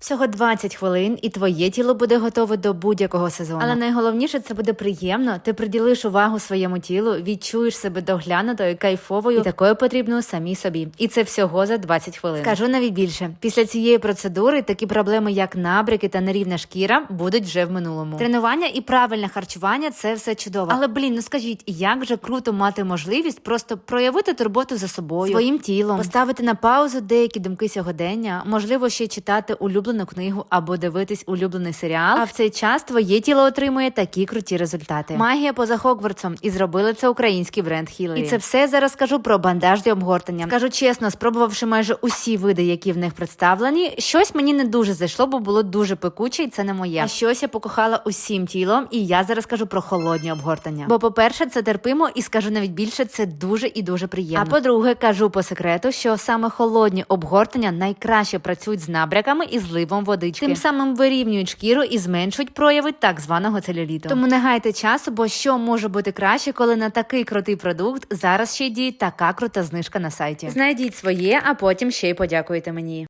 Всього 20 хвилин, і твоє тіло буде готове до будь-якого сезону. Але найголовніше це буде приємно. Ти приділиш увагу своєму тілу, відчуєш себе доглянутою, кайфовою і такою потрібною самій собі. І це всього за 20 хвилин. Скажу навіть більше. Після цієї процедури такі проблеми, як набряки та нерівна шкіра, будуть вже в минулому. Тренування і правильне харчування це все чудово. Але блін, ну скажіть, як же круто мати можливість просто проявити турботу за собою, своїм тілом, поставити на паузу деякі думки сьогодення, можливо, ще читати улюблену книгу або дивитись улюблений серіал. А в цей час твоє тіло отримує такі круті результати. Магія поза Хогвартсом, і зробили це український бренд Хілері. І це все зараз скажу про бандаж обгортання. Скажу чесно, спробувавши майже усі види, які в них представлені, щось мені не дуже зайшло, бо було дуже пекуче, і це не моє. А щось я покохала усім тілом, і я зараз кажу про холодні обгортання. Бо, по-перше, це терпимо, і скажу навіть більше, це дуже і дуже приємно. А по-друге, кажу по секрету, що саме холодні обгортання найкраще працюють з набряками і зливом водички. Тим самим вирівнюють шкіру і зменшують прояви так званого целюліту. Тому не гайте часу, бо що може бути краще, коли на такий крутий продукт зараз ще й діє така крута знижка на сайті. Знайдіть своє, а потім ще й подякуйте мені.